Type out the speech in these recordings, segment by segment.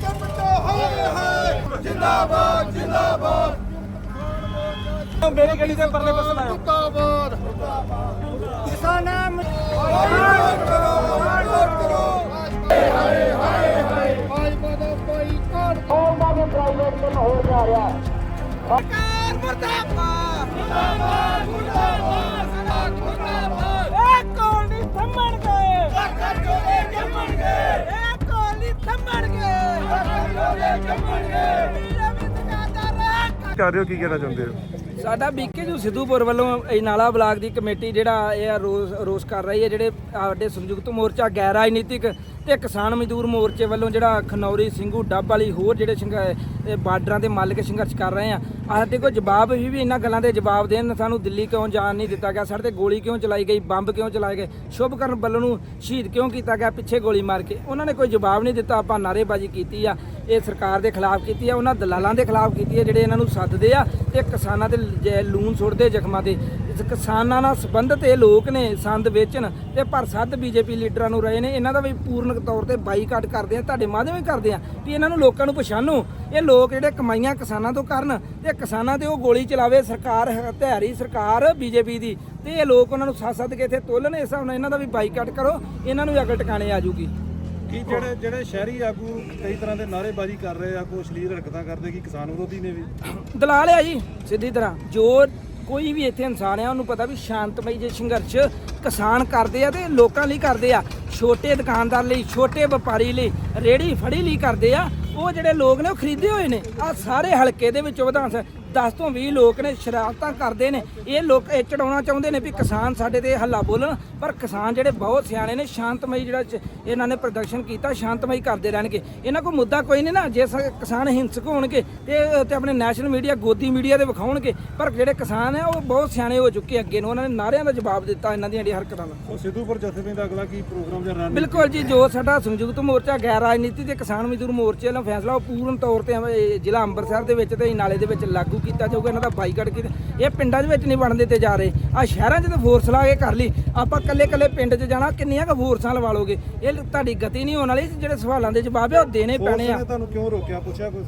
ਮੋਰਚਾ ਪੱਟੋ ਹਾਏ ਹਾਏ ਜਿੰਦਾਬਾਦ ਜਿੰਦਾਬਾਦ ਮੇਰੀ ਗੱਡੀ ਦੇ ਪਰਲੇ ਪਾਸੇ ਲਾਇਓ ਮੁਰਦਾਬਾਦ ਕਿਸਾਨਾਂ ਬਾਈਕਾਟ ਕਰੋ ਬਾਈਕਾਟ ਕਰੋ ਹਾਏ ਹਾਏ ਹਾਏ ਭਾਜਪਾ ਦਾ ਬਾਈਕਾਟ ਉਹਨਾਂ ਦੇ ਪ੍ਰਾਈਵੇਟ ਹੋ ਜਾ ਰਿਹਾ ਸਰਕਾਰ ਮੁਰਦਾਬਾਦ ਮੁਰਦਾਬਾਦ ਮੁਰਦਾਬਾਦ ਮੁਰਦਾਬਾਦ। ਇਹ ਕੋਲ ਨਹੀਂ ਥੰਮਣਗੇ ਲੱਖਾਂ ਚੋਲੇ ਜੰਮਣਗੇ। ਇਹ ਕੋਲ ਕਰ ਰਹੇ ਹੋ, ਕੀ ਕਹਿਣਾ ਚਾਹੁੰਦੇ ਹੋ? ਸਾਡਾ ਬੀਕੇ ਜੂ ਸਿੱਧੂਪੁਰ ਵੱਲੋਂ ਇਹ ਨਾਲਾ ਬਲਾਕ ਦੀ ਕਮੇਟੀ ਜਿਹੜਾ ਇਹ ਰੋਸ ਰੋਸ ਕਰ ਰਹੀ ਹੈ, ਜਿਹੜੇ ਸਾਡੇ ਸੰਯੁਕਤ ਮੋਰਚਾ ਗੈਰ ਰਾਜਨੀਤਿਕ ਤੇ ਕਿਸਾਨ ਮਜ਼ਦੂਰ ਮੋਰਚੇ ਵੱਲੋਂ ਜਿਹੜਾ ਖਨੌਰੀ, ਸਿੰਘੂ, ਡੱਬ ਵਾਲੀ ਹੋਰ ਜਿਹੜੇ ਸੰਘ- ਇਹ ਬਾਰਡਰਾਂ ਤੇ ਮੱਲ ਕੇ ਸੰਘਰਸ਼ ਕਰ ਰਹੇ ਆ। ਆਹ ਤੇ ਕੋਈ ਜਵਾਬ ਵੀ ਵੀ ਇਹਨਾਂ ਗੱਲਾਂ ਦੇ ਜਵਾਬ ਦੇਣ ਸਾਨੂੰ ਦਿੱਲੀ ਕਿਉਂ ਜਾਣ ਨਹੀਂ ਦਿੱਤਾ ਗਿਆ? ਸਾਡੇ ਤੇ ਗੋਲੀ ਕਿਉਂ ਚਲਾਈ ਗਈ? ਬੰਬ ਕਿਉਂ ਚਲਾਏ ਗਏ? ਸ਼ੁਭਕਰਨ ਵੱਲੋਂ ਨੂੰ ਸ਼ਹੀਦ ਕਿਉਂ ਕੀਤਾ ਗਿਆ? ਪਿੱਛੇ ਗੋਲੀ ਮਾਰ ਕੇ। ਉਹਨਾਂ ਨੇ ਕੋਈ ਜਵਾਬ ਨਹੀਂ ਦਿੱਤਾ। ਆਪਾਂ ਨਾਅਰੇਬਾਜ਼ੀ ਕੀਤੀ ਆ। ਇਹ ਸਰਕਾਰ ਦੇ ਖਿਲਾਫ ਕੀਤੀ ਆ। ਉਹਨਾਂ ਦਲਾਲਾਂ ਦੇ ਖਿਲਾਫ ਕੀਤੀ ਆ। ਜਿਹੜੇ ਇਹਨਾਂ ਨੂੰ ਸੱਦਦੇ ਆ ਤੇ ਕਿਸਾਨਾਂ ਦੇ ਲੂਣ ਸੁੱਟਦੇ ਜ਼ਖਮਾਂ ਤੇ। ਕਿਸਾਨਾਂ ਨਾਲ ਸੰਬੰਧਿਤ ਇਹ ਲੋਕ ਨੇ ਸੰਦ ਵੇਚਣ ਤੇ ਪਰ ਸੱਦ ਬੀਜੇਪੀ ਲੀਡਰਾਂ ਨੂੰ ਰਹੇ ਨੇ ਇਹਨਾਂ ਦਾ ਵੀ ਪੂਰਨ ਤੌਰ ਤੇ ਬਾਈਕਾਟ ਕਰਦੇ ਆ ਤੁਹਾਡੇ ਮਾਧਿਅਮ ਵੀ ਕਰਦੇ ਆ ਵੀ ਇਹਨਾਂ ਨੂੰ ਲੋਕਾਂ ਨੂੰ ਪਛਾਣੋ। ਇਹ ਲੋਕ ਜਿਹੜੇ ਕਮਾਈਆਂ ਕਿਸਾਨਾਂ ਤੋਂ ਕਰਨ ਤੇ ਕਿਸਾਨਾਂ ਤੇ ਉਹ ਗੋਲੀ ਚਲਾਵੇ ਸਰਕਾਰ ਹਥਿਆਰੀ ਸਰਕਾਰ ਬੀਜੇਪੀ ਦੀ ਤੇ ਇਹ ਲੋਕ ਉਹਨਾਂ ਨੂੰ ਸੱਦ ਸੱਦ ਕੇ ਇੱਥੇ ਤੋਲਣ ਇਸ ਹਿਸਾਬ ਨਾਲ ਇਹਨਾਂ ਦਾ ਵੀ ਬਾਈਕਾਟ ਕਰੋ ਇਹਨਾਂ ਨੂੰ ਵੀ ਅਕਲ ਟਿਕਾਣੇ ਆ ਜੂਗੀ ਕੀ ਜਿਹੜੇ ਜਿਹੜੇ ਸ਼ਹਿਰੀ ਆਗੂ ਕਈ ਤਰ੍ਹਾਂ ਦੇ ਨਾਅਰੇਬਾਜ਼ੀ ਕਰ ਰਹੇ ਆ ਕੋਈ ਅਸ਼ਲੀਲ ਹਰਕਤਾਂ ਕਰਦੇ ਕੀ ਕਿਸਾਨ ਵਿਰੋਧੀ ਨੇ ਵੀ? ਦਲਾਲ ਆ ਜੀ ਸਿੱਧੀ ਤਰ੍ਹਾਂ ਜੋ ਕੋਈ ਵੀ ਇੱਥੇ ਇਨਸਾਨ ਆ, ਉਹਨੂੰ ਪਤਾ ਵੀ ਸ਼ਾਂਤਮਈ ਜੇ ਸੰਘਰਸ਼ ਕਿਸਾਨ ਕਰਦੇ ਆ ਤੇ ਲੋਕਾਂ ਲਈ ਕਰਦੇ ਆ। ਛੋਟੇ ਦੁਕਾਨਦਾਰ ਲਈ, ਛੋਟੇ ਵਪਾਰੀ ਲਈ, ਰੇੜੀ ਫੜੀ ਲਈ ਕਰਦੇ ਆ। ਉਹ ਜਿਹੜੇ ਲੋਕ ਨੇ, ਉਹ ਖਰੀਦੇ ਹੋਏ ਨੇ। ਆ ਸਾਰੇ ਹਲਕੇ ਦੇ ਵਿੱਚ ਵਿਧਾਨ 10 ਤੋਂ 20 ਲੋਕ ਨੇ ਸ਼ਰਾਰਤਾਂ ਕਰਦੇ ਨੇ। ਇਹ ਲੋਕ ਇਹ ਚੜਾਉਣਾ ਚਾਹੁੰਦੇ ਨੇ ਵੀ ਕਿਸਾਨ ਸਾਡੇ ਤੇ ਹੱਲਾ ਬੋਲਣ ਪਰ ਕਿਸਾਨ ਜਿਹੜੇ ਬਹੁਤ ਸਿਆਣੇ ਨੇ ਸ਼ਾਂਤਮਈ ਜਿਹੜਾ ਇਹਨਾਂ ਨੇ ਪ੍ਰਦਰਸ਼ਨ ਕੀਤਾ ਸ਼ਾਂਤਮਈ ਕਰਦੇ ਰਹਿਣਗੇ। ਇਹਨਾਂ ਕੋਲ ਮੁੱਦਾ ਕੋਈ ਨਹੀਂ ਨਾ ਜੇ ਕਿਸਾਨ ਹਿੰਸਕ ਹੋਣਗੇ ਤੇ ਤੇ ਆਪਣੇ ਨੈਸ਼ਨਲ ਮੀਡੀਆ ਗੋਦੀ ਮੀਡੀਆ ਦੇ ਵਿਖਾਉਣਗੇ। ਪਰ ਜਿਹੜੇ ਕਿਸਾਨ ਆ ਉਹ ਬਹੁਤ ਸਿਆਣੇ ਹੋ ਚੁੱਕੇ ਅੱਗੇ ਨੂੰ। ਉਹਨਾਂ ਨੇ ਨਾਰਿਆਂ ਦਾ ਜਵਾਬ ਦਿੱਤਾ ਇਹਨਾਂ ਦੀਆਂ ਜਿਹੜੀਆਂ ਹਰਕਤਾਂ ਦਾ। ਉਹ ਸਿੱਧੂਪੁਰ ਜਥੇਬੰਦੀ ਦਾ ਅਗਲਾ ਕੀ ਪ੍ਰੋਗਰਾਮ ਜਾਂ ਰਨ ਬਿਲਕੁਲ ਜੀ ਜੋ ਸਾਡਾ ਸੰਯੁਕਤ ਮੋਰਚਾ ਗੈਰ ਰਾਜਨੀਤੀ ਤੇ ਕਿਸਾਨ ਮਜ਼ਦੂਰ ਮੋਰਚੇ ਵੱਲੋਂ ਫੈਸਲਾ ਉਹ ਪੂਰਨ ਤੌਰ ਤੇ ਜ਼ਿਲ੍ਹਾ ਅੰਮ੍ਰਿਤਸਰ ਦੇ ਵਿੱਚ ਤੇ ਨਾਲੇ ਦੇ ਵਿੱਚ ਲਾਗੂ ਕੀਤਾ ਜਾਊਗਾ ਇਹਨਾਂ ਦਾ ਬਾਈਕਾਟ ਕੀਤਾ। ਇਹ ਪਿੰਡਾਂ ਦੇ ਵਿੱਚ ਨਹੀਂ ਬਣਦੇ ਤੇ ਜਾ ਰਹੇ। ਆ ਸ਼ਹਿਰਾਂ 'ਚ ਤਾਂ ਫੋਰਸ ਲਾ ਕੇ ਕਰ ਲਈ। ਆਪਾਂ ਕੱਲੇ ਕੱਲੇ ਪਿੰਡ 'ਚ ਜਾਣਾ ਕਿੰਨੀਆਂ ਕੁ ਫੋਰਸਾਂ ਲਵਾ ਲੋਗੇ ਇਹ ਤੁਹਾਡੀ ਗਤੀ ਨਹੀਂ ਹੋਣ ਵਾਲੀ ਜਿਹੜੇ ਸਵਾਲਾਂ ਦੇ ਜਵਾਬ ਆ ਉਹ ਦੇਣੇ ਪੈਣੇ ਆ। ਤੁਹਾਨੂੰ ਕਿਉਂ ਰੋਕਿਆ? ਪੁੱਛਿਆ ਕੁਝ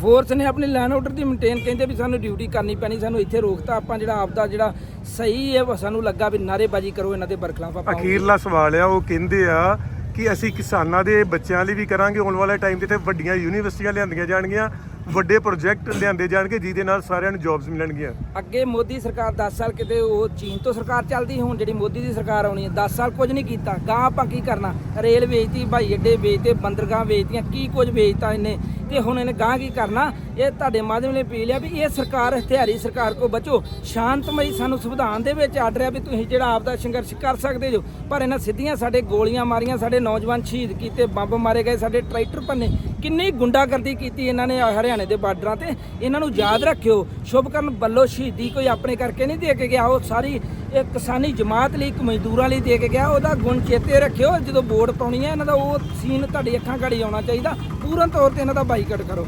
ਫੋਰਸ ਨੇ ਆਪਣੀ ਲਾਈਨ ਆਰਡਰ ਦੀ ਮੇਨਟੇਨ ਕਹਿੰਦੇ ਵੀ ਸਾਨੂੰ ਡਿਊਟੀ ਕਰਨੀ ਪੈਣੀ ਸਾਨੂੰ ਇੱਥੇ ਰੋਕਤਾ ਆਪਾਂ ਜਿਹੜਾ ਆਪਦਾ ਜਿਹੜਾ ਸਹੀ ਹੈ ਸਾਨੂੰ ਲੱਗਾ ਵੀ ਨਾਰੇਬਾਜ਼ੀ ਕਰੋ ਇਹਨਾਂ ਦੇ ਬਰਖਲਾਫ ਆਪਾਂ ਅਖੀਰਲਾ ਸਵਾਲ ਆ ਉਹ ਕਹਿੰਦੇ ਆ ਕਿ ਅਸੀਂ ਕਿਸਾਨਾਂ ਦੇ ਬੱਚਿਆਂ ਲਈ ਵੀ ਕਰਾਂਗੇ ਆਉਣ ਵਾਲੇ ਟਾਈਮ ਤੇ ਇੱਥੇ ਵੱਡੀਆਂ ਯੂਨੀਵਰਸਿਟੀਆਂ ਲਿਆਂਦੀਆਂ ਜਾਣਗੀਆਂ। ਵੱਡੇ ਪ੍ਰੋਜੈਕਟ ਲਿਆਂਦੇ ਜਾਣਗੇ, ਜਿਹਦੇ ਨਾਲ ਸਾਰਿਆਂ ਨੂੰ ਜੌਬਸ ਮਿਲਣਗੀਆਂ। ਅੱਗੇ ਮੋਦੀ ਸਰਕਾਰ 10 ਸਾਲ ਕਿਤੇ ਉਹ ਚੀਨ ਤੋਂ ਸਰਕਾਰ ਚੱਲਦੀ, ਹੁਣ ਜਿਹੜੀ ਮੋਦੀ ਦੀ ਸਰਕਾਰ ਆਉਣੀ ਹੈ 10 ਸਾਲ ਕੁਝ ਨਹੀਂ ਕੀਤਾ। ਗਾਂ ਆਪਾਂ ਕੀ ਕਰਨਾ? ਰੇਲ ਵੇਚਤੀ, ਭਾਈ ਅੱਡੇ ਵੇਚਤੇ, ਬੰਦਰਗਾਹ ਵੇਚਤੀਆਂ, ਕੀ ਕੁਝ ਵੇਚਤਾ ਇਹਨੇ? ਤੇ ਹੁਣ ਇਹਨੇ ਗਾਂ ਕੀ ਕਰਨਾ? ਇਹ ਤੁਹਾਡੇ ਮਾਧਿਅਮ ਨੇ ਅਪੀਲ ਆ ਵੀ ਇਹ ਸਰਕਾਰ, ਹਥਿਆਰੀ ਸਰਕਾਰ ਕੋ ਬਚੋ। ਸ਼ਾਂਤਮਈ ਸਾਨੂੰ ਸੰਵਿਧਾਨ ਦੇ ਵਿੱਚ ਆਰਡਰ ਹੈ ਵੀ ਤੁਸੀਂ ਜਿਹੜਾ ਆਪ ਦਾ ਸੰਘਰਸ਼ ਕਰ ਸਕਦੇ ਜੋ। ਪਰ ਇਹਨਾਂ ਸਿੱਧੀਆਂ ਸਾਡੇ ਗੋਲੀਆਂ ਮਾਰੀਆਂ, ਸਾਡੇ ਨੌਜਵਾਨ ਸ਼ਹੀਦ ਕੀਤੇ, ਬੰਬ ਮਾਰੇ ਗਏ, ਸਾਡੇ ਟਰੈਕਟਰ ਭੰਨੇ। ਕਿੰਨੀ ਗੁੰਡਾਗਰਦੀ ਕੀਤੀ ਇਹਨਾਂ ਨੇ ਹਰਿਆਣੇ ਦੇ ਬਾਰਡਰਾਂ ਤੇ। ਇਹਨਾਂ ਨੂੰ ਯਾਦ ਰੱਖਿਓ, ਸ਼ੁਭਕਰਨ ਵੱਲੋਂ ਸ਼ਹੀਦੀ ਕੋਈ ਆਪਣੇ ਕਰਕੇ ਨਹੀਂ ਦੇ ਕੇ ਗਿਆ। ਉਹ ਸਾਰੀ ਇਹ ਕਿਸਾਨੀ ਜਮਾਤ ਲਈ, ਇੱਕ ਮਜ਼ਦੂਰਾਂ ਲਈ ਦੇ ਕੇ ਗਿਆ। ਉਹਦਾ ਗੁਣ ਚੇਤੇ ਰੱਖਿਓ, ਜਦੋਂ ਵੋਟ ਪਾਉਣੀ ਹੈ, ਇਹਨਾਂ ਦਾ ਉਹ ਸੀਨ ਤੁਹਾਡੀ ਅੱਖਾਂ ਘੜੀ ਆਉਣਾ ਚਾਹੀਦਾ। ਪੂਰਨ ਤੌਰ ਤੇ ਇਹਨਾਂ ਦਾ ਬਾਈਕਾਟ ਕਰੋ।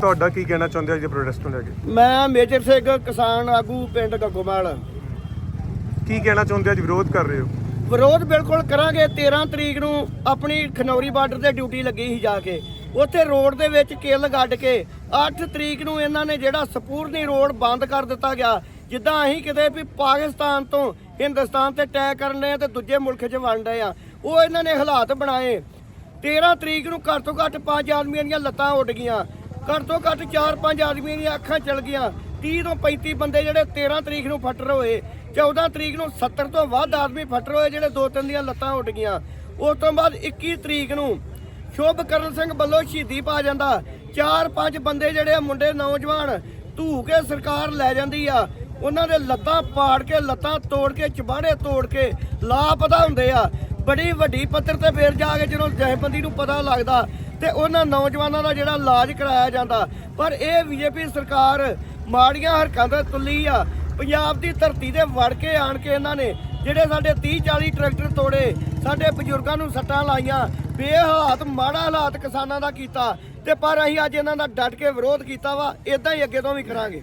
ਤੁਹਾਡਾ ਕੀ ਕਹਿਣਾ ਚਾਹੁੰਦੇ ਆ ਜੀ ਪ੍ਰੋਟੈਸਟ ਨੂੰ ਲੈ ਕੇ? ਮੈਂ ਮੇਜਰ ਸਿੰਘ ਕਿਸਾਨ ਆਗੂ ਪਿੰਡ ਗੱਗੋਮਾਲ ਕੀ ਕਹਿਣਾ ਚਾਹੁੰਦੇ ਆ ਜੀ ਵਿਰੋਧ ਕਰ ਰਹੇ ਹੋ? ਵਿਰੋਧ ਬਿਲਕੁਲ ਕਰਾਂਗੇ। 13 ਤਰੀਕ ਨੂੰ ਆਪਣੀ ਖਨੌਰੀ ਬਾਰਡਰ ਤੇ ਡਿਊਟੀ ਲੱਗੀ ਸੀ ਜਾ ਕੇ। ਉੱਥੇ ਰੋਡ ਦੇ ਵਿੱਚ ਕਿੱਲ ਗੱਡ ਕੇ 8 ਤਰੀਕ ਨੂੰ ਇਹਨਾਂ ਨੇ ਜਿਹੜਾ ਸਪੂਰਨੀ ਰੋਡ ਬੰਦ ਕਰ ਦਿੱਤਾ ਗਿਆ। ਜਿੱਦਾਂ ਅਸੀਂ ਕਿਤੇ ਵੀ ਪਾਕਿਸਤਾਨ ਤੋਂ ਹਿੰਦੁਸਤਾਨ ਤੇ ਅਟੈਕ ਕਰਨ ਡਏ ਆ ਤੇ ਦੂਜੇ ਮੁਲਕ 'ਚ ਵੰਡ ਰਹੇ ਆ। ਉਹ ਇਹਨਾਂ ਨੇ ਹਾਲਾਤ ਬਣਾਏ। 13 ਤਰੀਕ ਨੂੰ ਘੱਟ ਤੋਂ ਘੱਟ 5 ਆਦਮੀਆਂ ਦੀਆਂ ਲੱਤਾਂ ਉੱਡ ਗਈਆਂ। ਘੱਟ ਤੋਂ ਘੱਟ 4-5 ਆਦਮੀਆਂ ਦੀਆਂ ਅੱਖਾਂ ਚਲ ਗਈਆਂ। 30 ਤੋਂ 35 ਬੰਦੇ ਜਿਹੜੇ 13 ਤਰੀਕ ਨੂੰ ਫੱਟਰ ਹੋਏ। 14 ਤਰੀਕ ਨੂੰ 70 ਤੋਂ ਵੱਧ ਆਦਮੀ ਫੱਟਰ ਹੋਏ ਜਿਹੜੇ ਦੋ ਤਿੰਨ ਦੀਆਂ ਲੱਤਾਂ ਉੱਡ ਗਈਆਂ। ਉਸ ਤੋਂ ਬਾਅਦ 21 ਤਰੀਕ ਨੂੰ ਸ਼ੁਭਕਰਨ ਸਿੰਘ ਵੱਲੋਂ ਸ਼ਹੀਦੀ ਪਾ ਜਾਂਦਾ। ਚਾਰ ਪੰਜ ਬੰਦੇ ਜਿਹੜੇ ਆ ਮੁੰਡੇ ਨੌਜਵਾਨ ਧੂ ਕੇ ਸਰਕਾਰ ਲੈ ਜਾਂਦੀ ਆ। ਉਹਨਾਂ ਦੇ ਲੱਤਾਂ ਪਾੜ ਕੇ, ਲੱਤਾਂ ਤੋੜ ਕੇ, ਚਬਾੜੇ ਤੋੜ ਕੇ ਲਾਪਤਾ ਹੁੰਦੇ ਆ। ਬੜੀ ਵੱਡੀ ਪੱਧਰ ਤੇ ਫੇਰ ਜਾ ਕੇ ਜਦੋਂ ਜਥੇਬੰਦੀ ਨੂੰ ਪਤਾ ਲੱਗਦਾ ਤੇ ਉਹਨਾਂ ਨੌਜਵਾਨਾਂ ਦਾ ਜਿਹੜਾ ਇਲਾਜ ਕਰਾਇਆ ਜਾਂਦਾ। ਪਰ ਇਹ ਬੀਜੇਪੀ ਸਰਕਾਰ ਮਾੜੀਆਂ ਹਰਕਤਾਂ ਤੇ ਤੁੱਲੀ ਆ। ਪੰਜਾਬ ਦੀ ਧਰਤੀ ਤੇ ਵੜ ਕੇ ਆਣ ਕੇ ਇਹਨਾਂ ਨੇ ਜਿਹੜੇ ਸਾਡੇ 30 40 ਟਰੈਕਟਰ ਤੋੜੇ, ਸਾਡੇ ਬਜ਼ੁਰਗਾਂ ਨੂੰ ਸੱਟਾਂ ਲਾਈਆਂ, ਬੇਹਾਲਾਤ, ਮਾੜਾ ਹਾਲਾਤ ਕਿਸਾਨਾਂ ਦਾ ਕੀਤਾ ਤੇ ਪਰ ਅਸੀਂ ਅੱਜ ਇਹਨਾਂ ਦਾ ਡਟ ਕੇ ਵਿਰੋਧ ਕੀਤਾ ਵਾ ਇਦਾਂ ਹੀ ਅੱਗੇ ਤੋਂ ਵੀ ਕਰਾਂਗੇ।